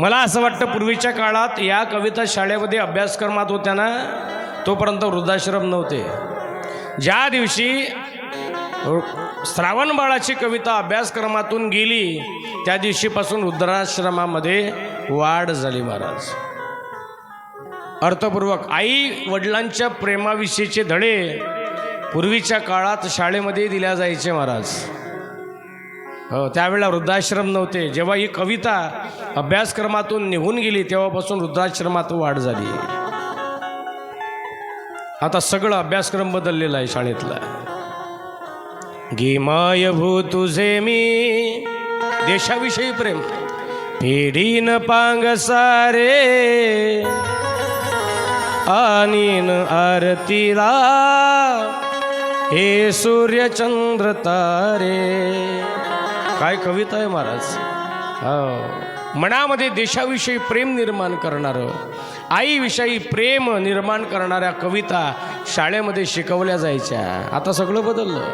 मला असं वाटतं पूर्वीच्या काळात या कविता शाळेमध्ये अभ्यासक्रमात होत्या ना तोपर्यंत वृद्धाश्रम नव्हते. ज्या दिवशी श्रावण बाळाची कविता अभ्यासक्रमातून गेली त्या दिवशीपासून वृद्धाश्रमामध्ये वाढ झाली महाराज. अर्थपूर्वक आई वडिलांच्या प्रेमाविषयीचे धडे पूर्वीच्या काळात शाळेमध्ये दिल्या जायचे महाराज. हो, त्यावेळेला वृद्धाश्रम नव्हते. जेव्हा ही कविता अभ्यासक्रमातून निघून गेली तेव्हापासून वृद्धाश्रमात वाढ झाली. आता सगळं अभ्यासक्रम बदललेला आहे शाळेतला. गिमाय भू तुझे मी. देशाविषयी प्रेम. पेढीन पांग सारे. आनीन आरतीला. हे सूर्यचंद्र तारे. काय कविता आहे महाराज? हो. मनामध्ये देशाविषयी प्रेम निर्माण करणारं आईविषयी प्रेम निर्माण करणाऱ्या कविता शाळेमध्ये शिकवल्या जायच्या. आता सगळं बदललं.